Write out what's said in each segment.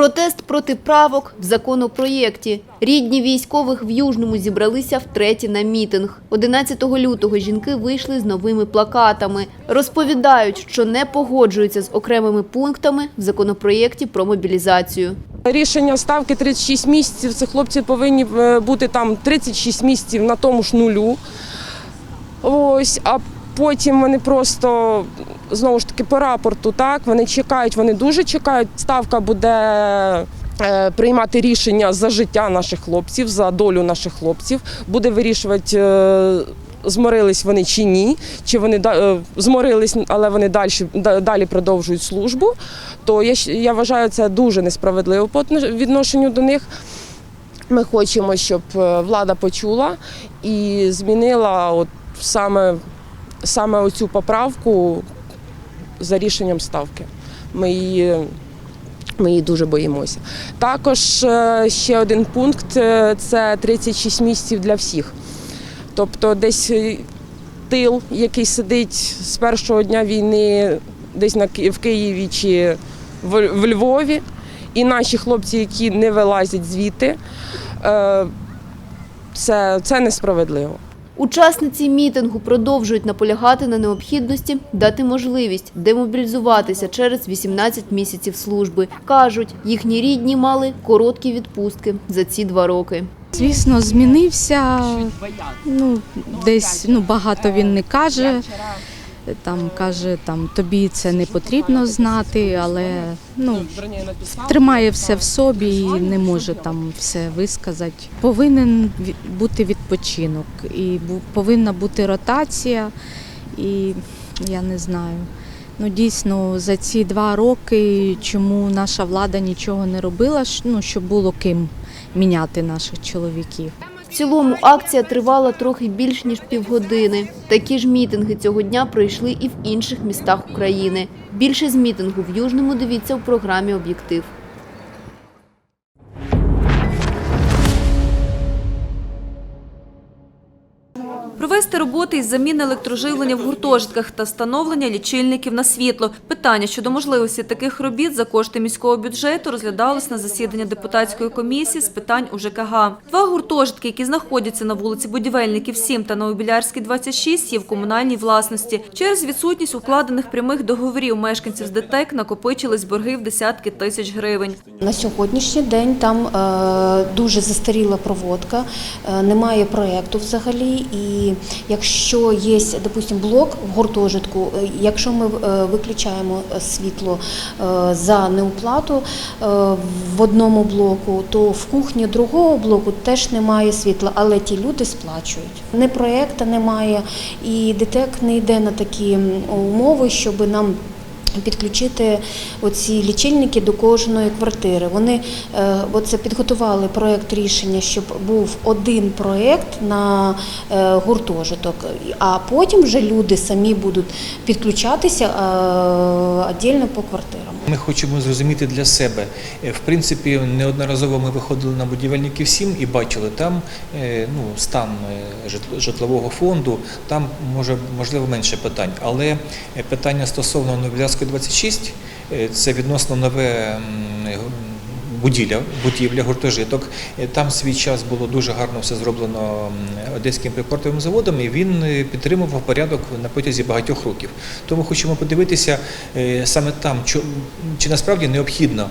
Протест проти правок в законопроєкті. Рідні військових в Южному зібралися втретє на мітинг. 11 лютого жінки вийшли з новими плакатами. Розповідають, що не погоджуються з окремими пунктами в законопроєкті про мобілізацію. Рішення ставки 36 місяців. Це хлопці повинні е, бути там 36 місяців на тому ж нулю. Ось, а потім вони просто знову ж таки по рапорту, так вони чекають, вони дуже чекають. Ставка буде е, приймати рішення за життя наших хлопців, за долю наших хлопців, буде вирішувати. е, Зморились вони чи ні, чи вони е, зморились, але вони далі, далі продовжують службу, то я, я вважаю це дуже несправедливо по відношенню до них. Ми хочемо, щоб влада почула і змінила от саме, саме оцю поправку за рішенням ставки. Ми її, ми її дуже боїмося. Також е, ще один пункт е, це 36 місяців для всіх. Тобто десь е, тил, який сидить з першого дня війни десь в Києві чи в, Львові, і наші хлопці, які не вилазять звідти, це, це несправедливо. Учасниці мітингу продовжують наполягати на необхідності дати можливість демобілізуватися через 18 місяців служби. Кажуть, їхні рідні мали короткі відпустки за ці два роки. Звісно, змінився. Ну, десь ну, багато він не каже. Там каже, там тобі це не потрібно знати, але ну тримає все в собі і не може там все висказати. Повинен бути відпочинок, і повинна бути ротація, і я не знаю. Ну дійсно за ці два роки, чому наша влада нічого не робила, ну щоб було ким міняти наших чоловіків. Цілому акція тривала трохи більш ніж півгодини. Такі ж мітинги цього дня пройшли і в інших містах України. Більше з мітингу в Южному дивіться в програмі Об'єктив. Провести роботи із заміни електроживлення в гуртожитках та встановлення лічильників на світло. Питання щодо можливості таких робіт за кошти міського бюджету розглядалось на засіданні депутатської комісії з питань УЖКГ. Два гуртожитки, які знаходяться на вулиці Будівельників 7 та Новобілярській 26, є в комунальній власності. Через відсутність укладених прямих договорів мешканців з ДТЕК накопичились борги в десятки тисяч гривень. На сьогоднішній день там е, дуже застаріла проводка, е, немає проєкту взагалі. І якщо є, допустимо, блок в гуртожитку, е, якщо ми е, виключаємо світло е, за неуплату в одному блоку, то в кухні другого блоку теж немає світла, але ті люди сплачують. Не проєкта немає, і ДТЕК не йде на такі умови, щоб нам підключити оці лічильники до кожної квартири. Вони е, оце підготували проект рішення, щоб був один проект на е, гуртожиток, а потім вже люди самі будуть підключатися е, віддільно по квартирам. Ми хочемо зрозуміти для себе. Е, В принципі, неодноразово ми виходили на будівельників 7 і бачили там е, ну, стан е, житлового фонду, там може можливо менше питань. Але питання стосовно Новілярської 26 е, це відносно нове будівля, будівля, гуртожиток. Е, Там свій час було дуже гарно все зроблено одеським припортовим заводом, і він е, підтримував порядок на протязі багатьох років. Тому хочемо подивитися е, саме там, чи насправді необхідно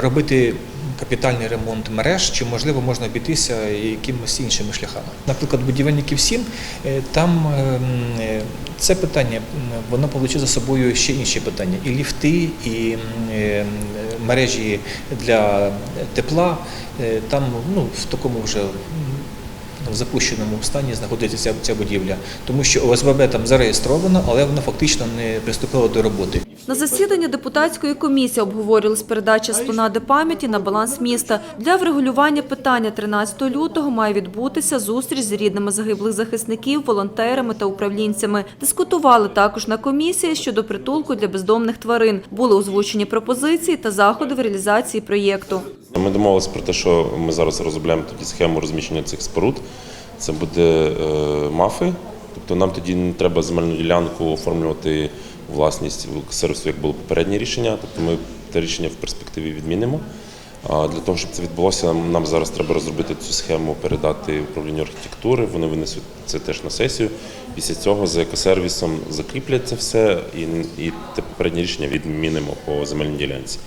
робити капітальний ремонт мереж, чи можливо можна обійтися якимось іншими шляхами. Наприклад, будівельників 7, е, там е, м, е, це питання, воно повлече за собою ще інші питання: і ліфти, і мережі для тепла. Е, Там ну, в такому вже в запущеному стані знаходиться ця, ця будівля, тому що ОСББ там зареєстровано, але вона фактично не приступила до роботи. На засіданні депутатської комісії обговорювалась передача сплонади пам'яті на баланс міста. Для врегулювання питання 13 лютого має відбутися зустріч з рідними загиблих захисників, волонтерами та управлінцями. Дискутували також на комісії щодо притулку для бездомних тварин. Були озвучені пропозиції та заходи в реалізації проєкту. Ми домовилися про те, що ми зараз розробляємо тоді схему розміщення цих споруд. Це буде е, мафи. Тобто нам тоді не треба земельну ділянку оформлювати власність сервісу, як було попереднє рішення. Тобто ми те рішення в перспективі відмінимо. А Для того, щоб це відбулося, нам- нам зараз треба розробити цю схему, передати управлінню архітектури. Вони винесуть це теж на сесію. Після цього за екосервісом закріплять це все і, і те попереднє рішення відмінимо по земельній ділянці.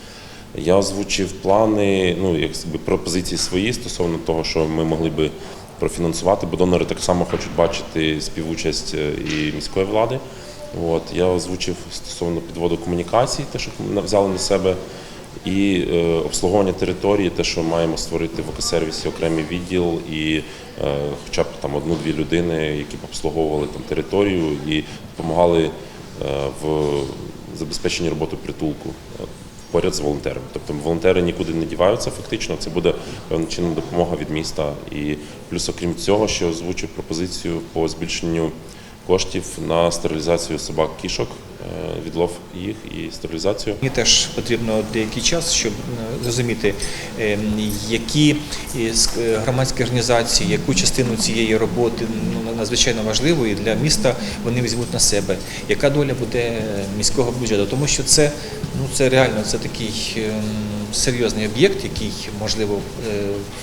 Я озвучив плани, ну якби пропозиції свої стосовно того, що ми могли би профінансувати, бо донори так само хочуть бачити співучасть е, і міської влади. От я озвучив стосовно підводу комунікацій, те, що ми взяли на себе, і е, обслуговування території, те, що маємо створити в екосервісі окремий відділ, і е, хоча б там одну-дві людини, які б обслуговували там територію і допомагали е, в забезпеченні роботи притулку. е, Поряд з волонтерами, тобто волонтери нікуди не діваються. Фактично, це буде певним чином допомога від міста. І плюс, окрім цього, ще озвучив пропозицію по збільшенню коштів на стерилізацію собак кішок, е, відлов їх і стерилізацію. Мені теж потрібно деякий час, щоб е, зрозуміти, е, які е, громадські організації, яку частину цієї роботи ну, надзвичайно важливої для міста вони візьмуть на себе. Яка доля буде міського бюджету? Тому що це, ну, це реально це такий ем, серйозний об'єкт, який можливо е,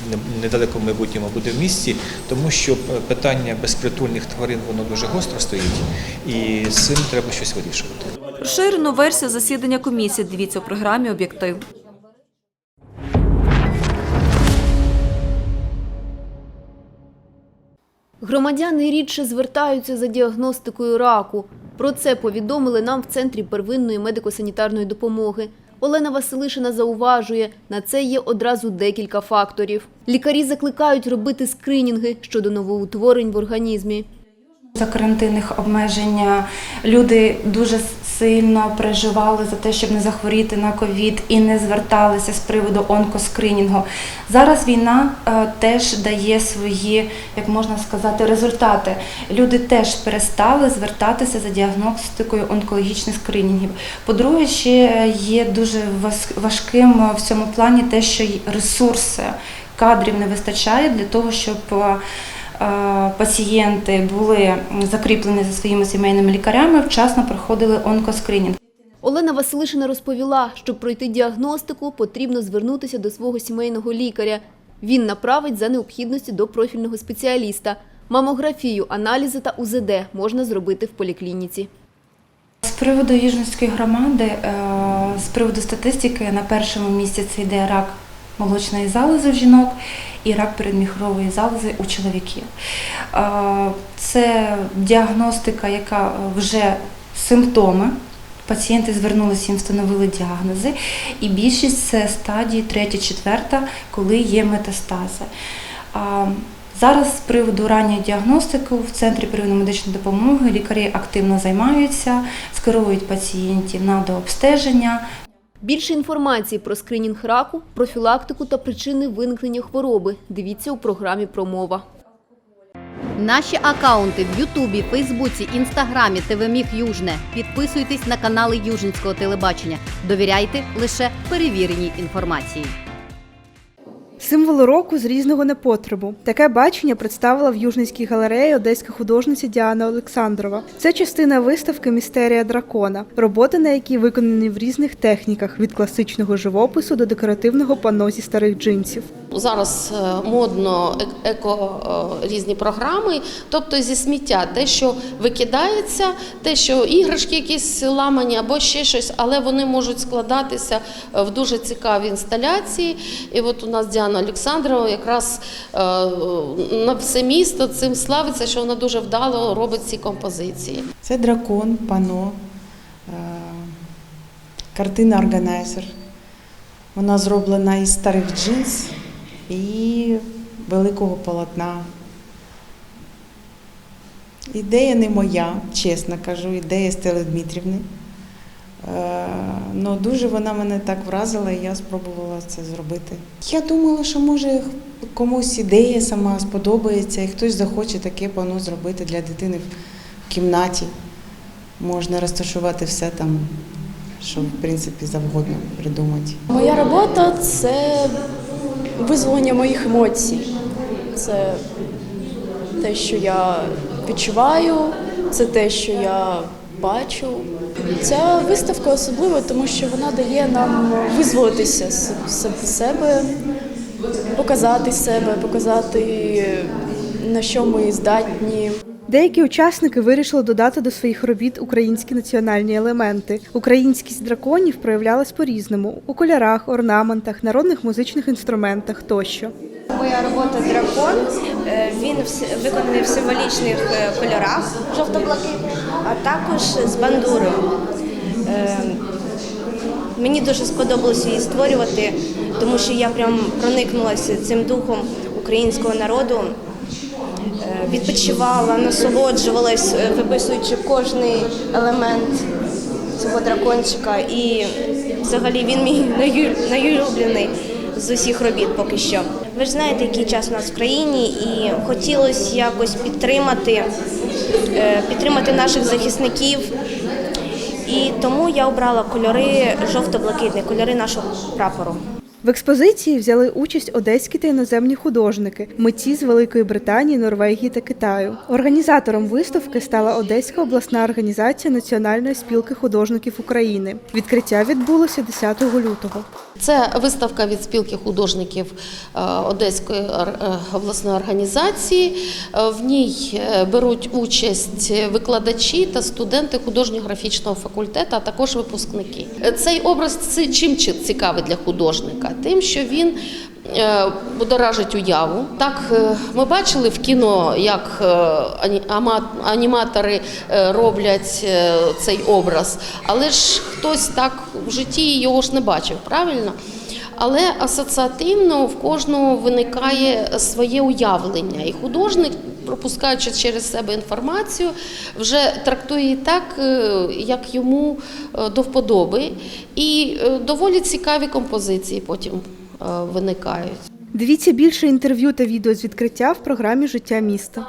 в не- недалекому майбутньому буде в місті, тому що е, питання безпритульних тварин воно дуже гостро стоїть, і з цим треба щось вирішувати. Розширену версію засідання комісії дивіться у програмі «Об'єктив». Громадяни рідше звертаються за діагностикою раку. Про це повідомили нам в Центрі первинної медико-санітарної допомоги. Олена Василишина зауважує, на це є одразу декілька факторів. Лікарі закликають робити скринінги щодо новоутворень в організмі. За карантинних обмежень люди дуже сильно переживали за те, щоб не захворіти на ковід і не зверталися з приводу онкоскринінгу. Зараз війна е, теж дає свої, як можна сказати, результати. Люди теж перестали звертатися за діагностикою онкологічних скринінгів. По-друге, ще є дуже важким в цьому плані те, що ресурси кадрів не вистачає для того, щоб е, е, пацієнти були закріплені за своїми сімейними лікарями, вчасно проходили онкоскринінг. Олена Василишина розповіла, щоб пройти діагностику, потрібно звернутися до свого сімейного лікаря. Він направить за необхідності до профільного спеціаліста. Мамографію, аналізи та УЗД можна зробити в поліклініці. З приводу Южницької громади, е, з приводу статистики, на першому місці це йде рак молочної залози в жінок і рак передміхрової залози у чоловіків. Це діагностика, яка вже симптоми. Пацієнти звернулися, їм встановили діагнози, і більшість це стадії 3-4, коли є метастази. Зараз з приводу ранньої діагностики в центрі первинної медичної допомоги лікарі активно займаються, скеровують пацієнтів на дообстеження, Більше інформації про скринінг раку, профілактику та причини виникнення хвороби дивіться у програмі «Промова». Наші акаунти в Ютубі, Фейсбуці, Інстаграмі, ТВ Южне. Підписуйтесь на канали Южинського телебачення. Довіряйте лише перевіреній інформації. Символи року з різного непотребу. Таке бачення представила в Южницькій галереї одеська художниця Діана Олександрова. Це частина виставки Містерія дракона, роботи на якій виконані в різних техніках від класичного живопису до декоративного пано зі старих джинсів. Зараз е, модно е- еко е, різні програми, тобто зі сміття, те, що викидається, те, що іграшки якісь ламані або ще щось, але вони можуть складатися в дуже цікаві інсталяції. І от у нас Діана Олександрова якраз на все місто цим славиться, що вона дуже вдало робить ці композиції. Це дракон, пано, картина органайзер. Вона зроблена із старих джинс і великого полотна. Ідея не моя, чесно кажу, ідея Стели Дмитрівни. Е, Ну, дуже вона мене так вразила, і я спробувала це зробити. Я думала, що може комусь ідея сама сподобається, і хтось захоче таке пано зробити для дитини в кімнаті. Можна розташувати все там, що в принципі завгодно придумати. Моя робота це визволення моїх емоцій. Це те, що я відчуваю, це те, що я бачу. Ця виставка особлива, тому що вона дає нам визволитися з себе, показати себе, показати на що ми здатні. Деякі учасники вирішили додати до своїх робіт українські національні елементи. Українськість драконів проявлялась по-різному у кольорах, орнаментах, народних музичних інструментах тощо. Моя робота дракон. Е, Він виконаний в символічних е, кольорах жовто-блакитних, а також з бандурою. Е, Мені дуже сподобалося її створювати, тому що я прям проникнулася цим духом українського народу. Відпочивала, насолоджувалась, е, виписуючи кожний елемент цього дракончика. І взагалі він мій найулюблений з усіх робіт поки що. Ви ж знаєте, який час у нас в країні, і хотілося якось підтримати, е, підтримати наших захисників. І тому я обрала кольори жовто-блакитні, кольори нашого прапору. В експозиції взяли участь одеські та іноземні художники, митці з Великої Британії, Норвегії та Китаю. Організатором виставки стала Одеська обласна організація Національної спілки художників України. Відкриття відбулося 10 лютого. Це виставка від спілки художників е, Одеської е, обласної організації. Е, В ній беруть участь викладачі та студенти художньо-графічного факультету, а також випускники. Цей образ чим чи- цікавий для художника? Тим, що він будоражить уяву. Так, е, ми бачили в кіно, як е, аніматори е, роблять е, цей образ, але ж хтось так в житті його ж не бачив, правильно? Але асоціативно в кожного виникає своє уявлення, і художник, пропускаючи через себе інформацію, вже трактує так, е, як йому е, до вподоби. І е, доволі цікаві композиції потім е, виникають. Дивіться більше інтерв'ю та відео з відкриття в програмі Життя міста.